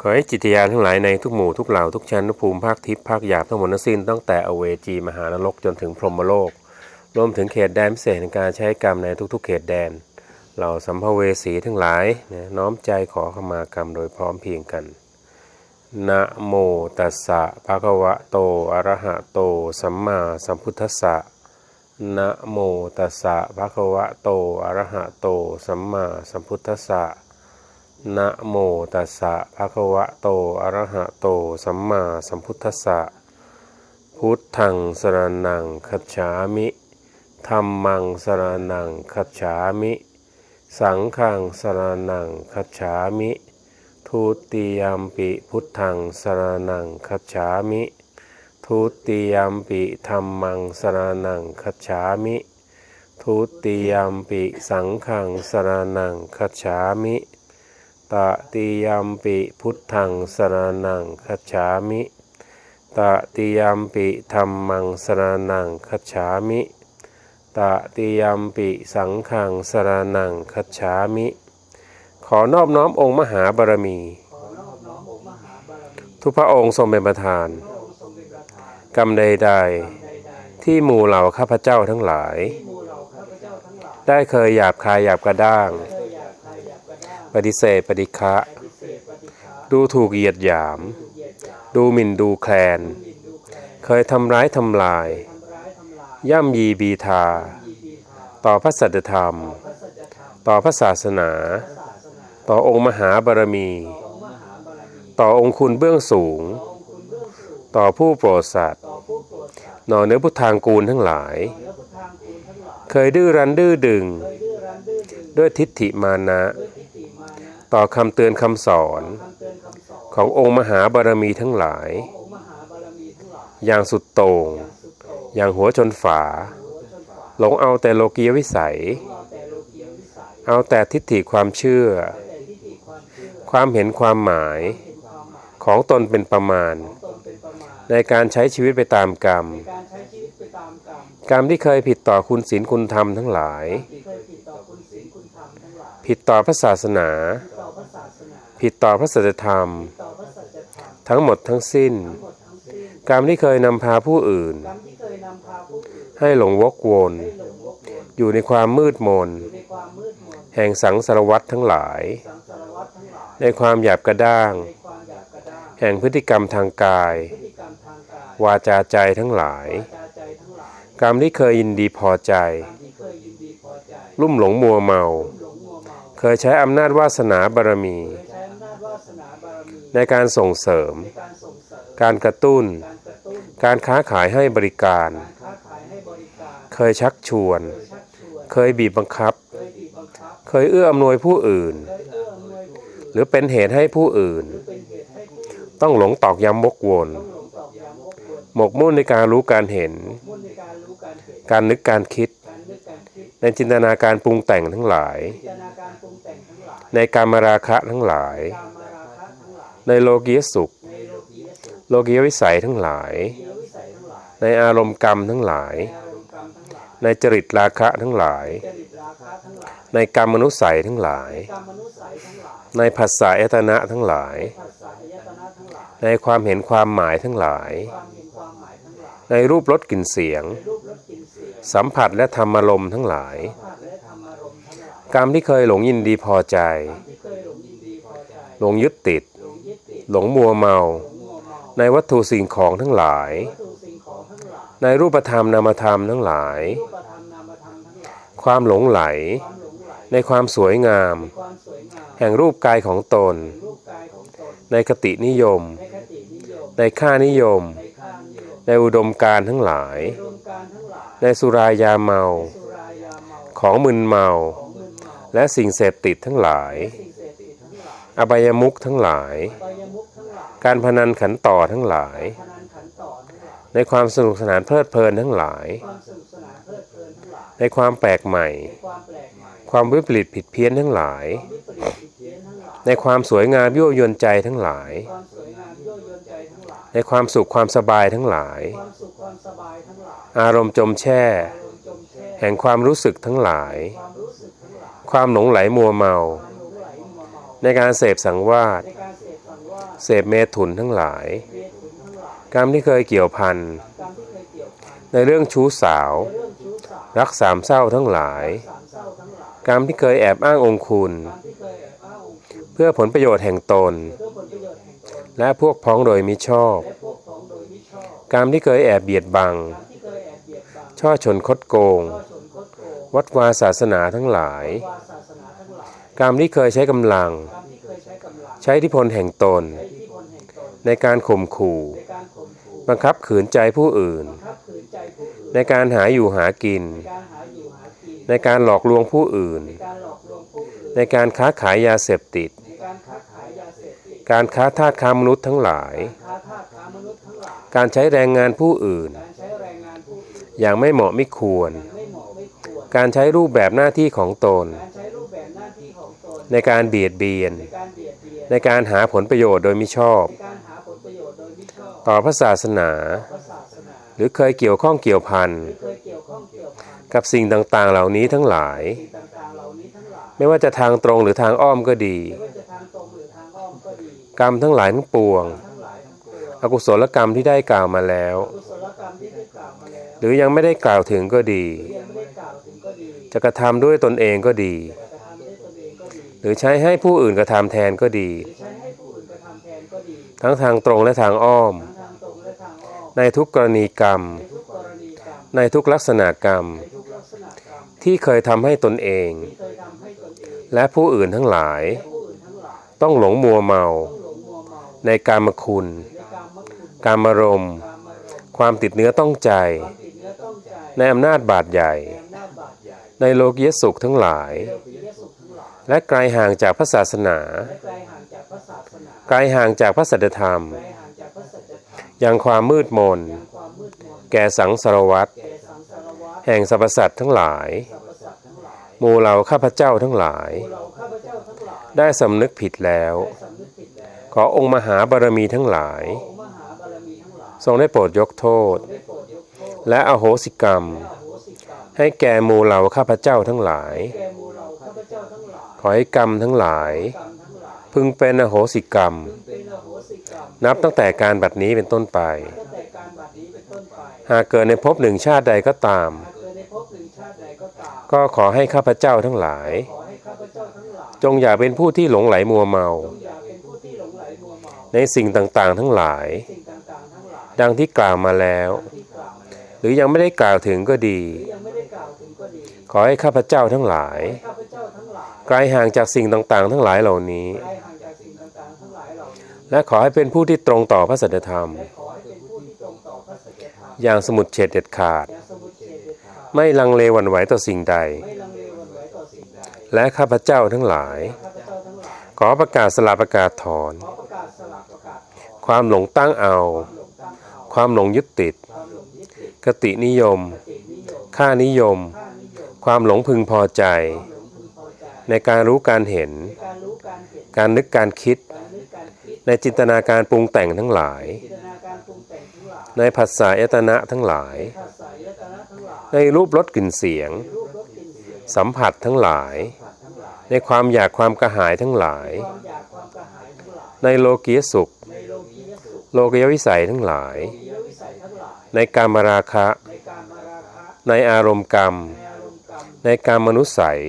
ขอให้จิตวิญาณทั้งหลายในทุกหมู่ทุกเหล่าทุกชั้นทุกภูมิภาคทิพย์ภาคหยาบทั้งหมดทั้งสิ้นตั้งแต่อเวจีมหานรกจนถึงพรหมโลก รวมถึงเขตแดนพิเศษในการใช้กรรมในทุกๆ เขตแดนเราสัมภเวสีทั้งหลายน้อมใจขอขมากรรมโดยพร้อมเพียงกันนะโมตัสสะภะคะวะโตอะระหะโต สัมมาสัมพุทธัสสะนะโมตัสสะภะคะวะโตอะระหะโต สัมมาสัมพุทธัสสะ นะโมตัสสะภะคะวะโต อะระหะโต สัมมาสัมพุทธัสสะ พุทธังสรนังคัจฉามิธัมมังสรนังคัจฉามิ สังฆังสรนังคัจฉามิ ทุติยมปิพุทธังสรนังคัจฉามิ ทุติยมปิธรรมังสรนังคัจฉามิ ทุติยมปิสังฆังสรนังคัจฉามิ ตติยมปิพุทธังสรนังคัจฉามิตติยมปิธรรมังสรนังคัจฉามิตติยมปิสังฆังสรนังคัจฉามิ ขอนอบน้อมองค์มหาบารมี ทุกพระองค์ทรงเป็นประธาน กรรมใดๆ ที่หมู่เหล่าข้าพเจ้าทั้งหลาย ได้เคยหยาบคายหยาบกระด้าง ปฏิเสธปฏิฆะดูถูกเหยียดหยาม ดูหมิ่นดูแคลน เคยทำร้ายทำลาย ย่ำยีบีทา ต่อพระสัจธรรม ต่อพระศาสนา ต่อองค์มหาบารมี ต่อองค์คุณเบื้องสูง ต่อผู้โปรดสัตว์หน่อเนื้อพุทธางกูลทั้งหลาย เคยดื้อรั้นดื้อดึง ด้วยทิฏฐิมานะ ต่อคำเตือนคำสอน ขององค์มหาบารมีทั้งหลาย อย่างสุดโต่งอย่างหัวชนฝา หลงเอาแต่โลกียวิสัย เอาแต่ทิฏฐิความเชื่อ ความเห็นความหมาย ของตนเป็นประมาณ ในการใช้ชีวิตไปตามกรรม กรรมที่เคยผิดต่อคุณศีลคุณธรรมทั้งหลาย ผิดต่อพระศาสนา ผิดต่อพระสัจธรรม ทั้งหมดทั้งสิ้น กรรมที่เคยนำพาผู้อื่น ให้หลงวกวนอยู่ในความมืดมน แห่งสังสารวัตทั้งหลาย ในความหยาบกระด้าง แห่งพฤติกรรมทางกาย วาจาใจทั้งหลาย กรรมที่เคยยินดีพอใจ ลุ่มหลงมัวเมา เคยใช้อำนาจวาสนาบารมี ในการส่งเสริม การกระตุ้น การค้าขายให้บริการ เคยชักชวน เคยบีบบังคับ เคยเอื้ออำนวยผู้อื่น หรือเป็นเหตุให้ผู้อื่น ต้องหลงตอกย้ำวกวนหมกมุ่นในการรู้การเห็น การนึกการคิด ในจินตนาการปรุงแต่งทั้งหลาย ในการมาราคะทั้งหลาย ในโลกียสุข โลกียวิสัยทั้งหลาย ในอารมณ์กรรมทั้งหลาย ในจริตราคะทั้งหลาย ในกรรมมนุสัยทั้งหลาย ในภาษายตนะทั้งหลาย ในความเห็นความหมายทั้งหลาย ในรูปรสกลิ่นเสียง สัมผัสและธรรมารมณ์ทั้งหลาย กรรมที่เคยหลงยินดีพอใจ หลงยึดติด หลงมัวเมา ในวัตถุสิ่งของทั้งหลาย ในรูปธรรมนามธรรมทั้งหลาย ความหลงไหล ในความสวยงาม แห่งรูปกายของตน ในคตินิยม ในค่านิยม ในอุดมการทั้งหลาย ในสุรายาเมา ของมึนเมา และสิ่งเสพติดทั้งหลาย อบายมุขทั้งหลาย การพนันขันต่อทั้งหลาย ในความสนุกสนานเพลิดเพลินทั้งหลาย ในความแปลกใหม่ ความวิปริตผิดเพี้ยนทั้งหลาย ในความสวยงามยั่วยวนใจทั้งหลาย ในความสุขความสบายทั้งหลาย อารมณ์จมแช่ แห่งความรู้สึกทั้งหลาย ความหลงไหลมัวเมา ในการเสพสังวาสสังวาสเสพเมถุนทั้งหลายเมถุนทั้งหลายกรรมที่เคยเกี่ยวพันกรรมที่เคยเกี่ยวพัน ในเรื่องชู้สาวในเรื่องชู้สาวรักสามเศร้าทั้งหลายสามเศร้าทั้งหลาย กรรมที่เคยแอบอ้างองคุณกรรมที่เคยแอบอ้างองค์คุณเพื่อผลประโยชน์แห่งตนเพื่อผลประโยชน์แห่งตน และพวกพ้องโดยมิชอบและพวกพ้องโดยมิชอบกรรมที่เคยแอบเบียดบังกรรมที่เคยแอบเบียดบัง ช่อชนคดโกงช่อชนคดโกงวัดวาศาสนาทั้งหลาย กรรมที่เคยใช้กำลังกรรมที่เคยใช้กำลัง ใช้อิทธิพลแห่งตนใช้อิทธิพลแห่งตน ในการข่มขู่ในการข่มขู่บังคับขืนใจผู้อื่นบังคับขืนใจผู้อื่น ในการหาอยู่หากิน ในการหาอยู่หากินในการหลอกลวงผู้อื่นในการหลอกลวงผู้อื่นในการค้าขายยาเสพติดในการค้าขายยาเสพติด การค้าทาสค้ามนุษย์ทั้งหลายค้าทาสค้ามนุษย์ทั้งหลายการใช้แรงงานผู้อื่นการใช้แรงงานผู้อื่น อย่างไม่เหมาะไม่ควรไม่เหมาะไม่ควร การใช้รูปแบบหน้าที่ของตนก ในการเบียดเบียนในการเบียดเบียน ในการหาผลประโยชน์โดยมิชอบในการหาผลประโยชน์โดยมิชอบต่อพระศาสนาพระศาสนาหรือเคยเกี่ยวข้องเกี่ยวพันหรือเคยเกี่ยวข้องเกี่ยวพันกับสิ่งต่างๆเหล่านี้ทั้งหลายสิ่งต่างๆเหล่านี้ทั้งหลายไม่ว่าจะทางตรงหรือทางอ้อมก็ดีไม่ว่าจะทางตรงหรือทางอ้อมก็ดี กรรมทั้งหลายทั้งปวงทั้งหลายทั้งปวงอกุศลกรรมที่ได้กล่าวมาแล้วกุศลกรรมที่ได้กล่าวมาแล้ว หรือยังไม่ได้กล่าวถึงก็ดียังไม่ได้กล่าวถึงก็ดีจะกระทำด้วยตนเองก็ดี หรือใช้ให้ผู้อื่นกระทำแทนก็ดีหรือใช้ให้ผู้อื่นกระทำแทนก็ดี ทั้งทางตรงและทางอ้อมทั้งทางตรงและทางอ้อมในทุกกรณีกรรมในทุกกรณีกรรมในทุกลักษณะกรรม ในทุกลักษณะกรรม ที่เคยทำให้ตนเองที่เคยทำให้ตนเองและผู้อื่นทั้งหลายและผู้อื่นทั้งหลาย ต้องหลงมัวเมาต้องหลงมัวเมาในกามคุณในกรรมคุณกามารมณ์กรรมารมณ์ความติดเนื้อต้องใจความติดเนื้อต้องใจ ในอำนาจบาดใหญ่ ในอำนาจบาดใหญ่ในโลกียสุขทั้งหลาย และไกลห่างจากพระศาสนาและไกลห่างจากพระศาสนา ไกลห่างจากพระสัจธรรมไกลห่างจากพระสัจธรรมยังความมืดมนยังความมืดมน แก่สังสารวัตรแก่สังสารวัฏแห่งสรรพสัตว์ทั้งหลายสรรพสัตว์ทั้งหลายหมู่เหล่าข้าพเจ้าทั้งหลายเราข้าพเจ้าทั้งหลายได้สำนึกผิดแล้วได้สำนึกผิดแล้ว ขอองค์มหาบารมีทั้งหลายองค์มหาบารมีทั้งหลายทรงได้โปรดยกโทษได้โปรดยกโทษ และอโหสิกรรมและอโหสิกรรมให้แก่หมู่เหล่าข้าพเจ้าทั้งหลาย ขอให้กรรมทั้งหลาย พึงเป็นอโหสิกรรม นับตั้งแต่การบัดนี้เป็นต้นไปตั้งแต่การบัดนี้เป็นต้นไป หากเกิดในภพหนึ่งชาติใดก็ตาม ก็ขอให้ข้าพเจ้าทั้งหลาย จงอย่าเป็นผู้ที่หลงไหลมัวเมา ในสิ่งต่างๆทั้งหลาย ดังที่กล่าวมาแล้ว หรือยังไม่ได้กล่าวถึงก็ดี ขอให้ข้าพเจ้าทั้งหลาย ไกลห่างจากสิ่งต่างๆ ทั้งหลายเหล่านี้ และขอให้เป็นผู้ที่ตรงต่อพระสัจธรรมอให้เป็นผู้ที่ตรงต่อย่างสมุดเฉดเด็ดขาด ไม่ลังเลหวั่นไหวต่อสิ่งใด และข้าพเจ้าทั้งหลาย ขอประกาศสละประกาศถอนขอประกาศสลักประกาศถอน ความหลงตั้งเอา ความหลงยึดติดคตินิยม ค่านิยม ความหลงพึงพอใจ ในการรู้การเห็นการรู้การเห็น การนึกการคิด ในจินตนาการปรุงแต่งทั้งหลาย ในภาษายตนะทั้งหลาย ในรูปรสกลิ่นเสียงสกลิ่นเสียง สัมผัสทั้งหลาย ในความอยากความกระหายทั้งหลาย ในโลกียสุข โลกียวิสัยทั้งหลายโลกียวิสัยทั้งหลายในการมราคะในการาคะ ในอารมณ์กรรม ในการมนุษย์สัย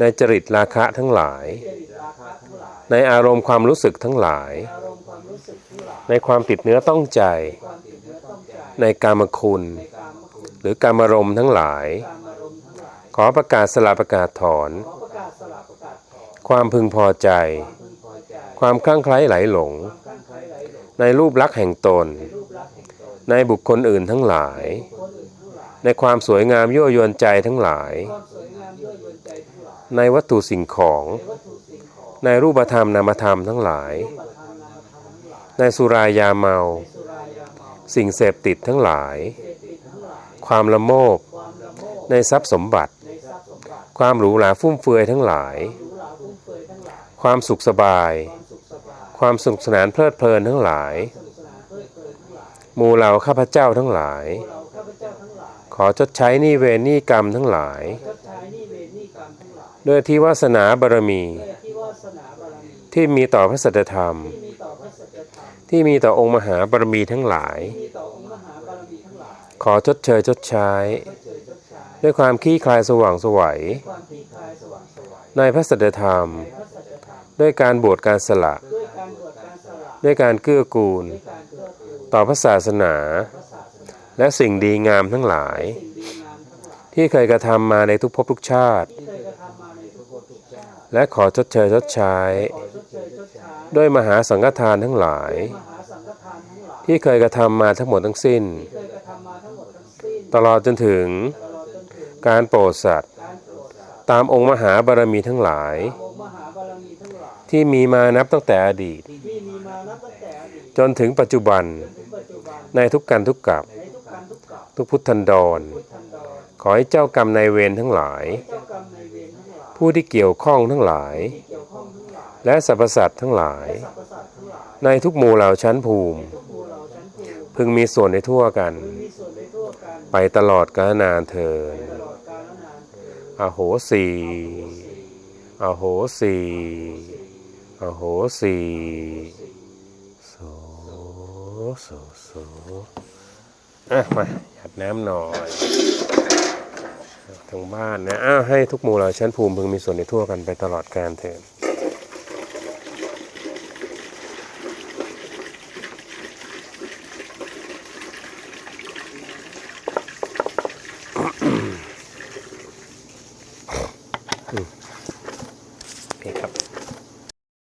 ในจริตราคะทั้งหลายจริตราคะทั้งหลาย ในอารมณ์ความรู้สึกทั้งหลาย ในความติดเนื้อต้องใจ ในกามคุณในการมคุณหรือการมารมณ์ทั้งหลายการมทั้งหลาย ขอประกาศสละประกาศถอนขอประกาศสลักประกาศถอน ความพึงพอใจ ความคลั่งไคล้ไหลหลง ในรูปลักษณ์แห่งตน ในบุคคลอื่นทั้งหลาย ในความสวยงามยั่วยวนใจทั้งหลายควายย ในวัตถุสิ่งของ ในรูปธรรมนามธรรมทั้งหลาย ในสุรายาเมา สิ่งเสพติดทั้งหลาย ความละโมบ ในทรัพย์สมบัติ ความหรูหราฟุ่มเฟือยทั้งหลาย ความสุขสบาย ความสุขสนุกสนานเพลิดเพลินทั้งหลาย มูเหล่าข้าพเจ้าทั้งหลายข้าพเจ้าทั้งหลายขอชดใช้นี้เวรนี้กรรมทั้งหลาย ด้วยที่วาสนาบารมีที่วาสนาบารมี ที่มีต่อพระสัจธรรม ที่มีต่อองค์มหาบารมีทั้งหลาย ขอชดเชยชดใช้ ด้วยความขี้คลายสว่างสวัย ในพระสัจธรรม ด้วยการบวชการสละ ด้วยการเกื้อกูล ต่อพระศาสนาศาสนาและสิ่งดีงามทั้งหลาย ที่เคยกระทำมาในทุกภพทุกชาติ และขอชดเชยชดใช้ ด้วยมหาสังฆทานทั้งหลายที่เคยกระทำมาทั้งหมดทั้งสิ้นที่เคยกระทำมาทั้งหมดทั้งสิ้น ตลอดจนถึงการโปรดสัตว์ ตามองค์มหาบารมีทั้งหลาย ที่มีมานับตั้งแต่อดีต จนถึงปัจจุบัน ในทุกการทุกกับ ทุกพุทธนดรพุทธันดร ขอให้เจ้ากรรมนายเวรทั้งหลาย ผู้ที่เกี่ยวข้องทั้งหลาย และสรรพสัตว์ทั้งหลายสรรพสัตทั้งหลาย ในทุกหมู่เหล่าชั้นภูมิ พึงมีส่วนในทั่วกัน ไปตลอดกาลนานเทินอาลนานเถิดอโหสีอโหสีอโหสีโสโสโสอะมาหยัดน้ำหน่อย ทางบ้านนะอ้าให้ทุกหมู่เหล่าชั้นภูมิพึงมีส่วนในทั่วกันไปตลอดกาลเถิด